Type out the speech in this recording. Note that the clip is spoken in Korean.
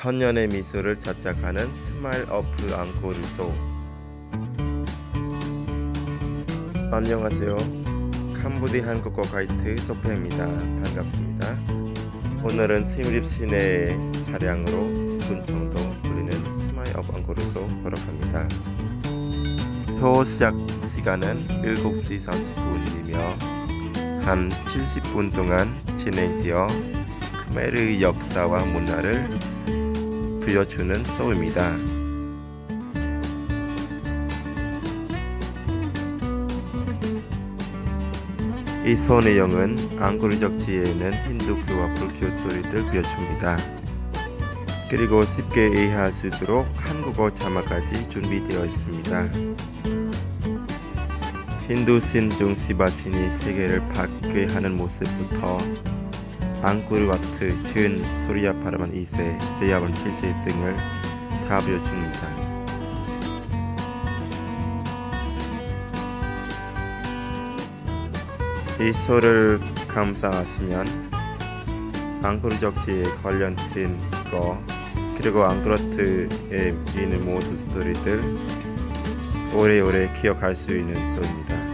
천년의 미소를 자작하는 스마일 어프 앙코르소. 안녕하세요. 캄보디 한국어 가이드 소페입니다. 반갑습니다. 오늘은 시무립 시내 차량으로 10분 정도 걸리는 스마일 어프 앙코르소 보러 갑니다. 표 시작 시간은 7시 30분이며 한 70분 동안 진행되어 khmer의 역사와 문화를 보여주는 쇼입니다. 이쇼 내용은 앙코르 적지에 있는 힌두교와 불교 스토리들 보여줍니다. 그리고 쉽게 이해할 수 있도록 한국어 자막까지 준비되어 있습니다. 힌두 신 중 시바신이 세계를 파괴하는 모습부터 앙코르와트, 준, 소리아 파르만 2세, 제야본 7세 등을 다 보여줍니다. 이 쇼를 감상하시면 앙코르 적지에 관련된 거 그리고 앙코르트에 있는 모든 스토리들 오래오래 기억할 수 있는 쇼입니다.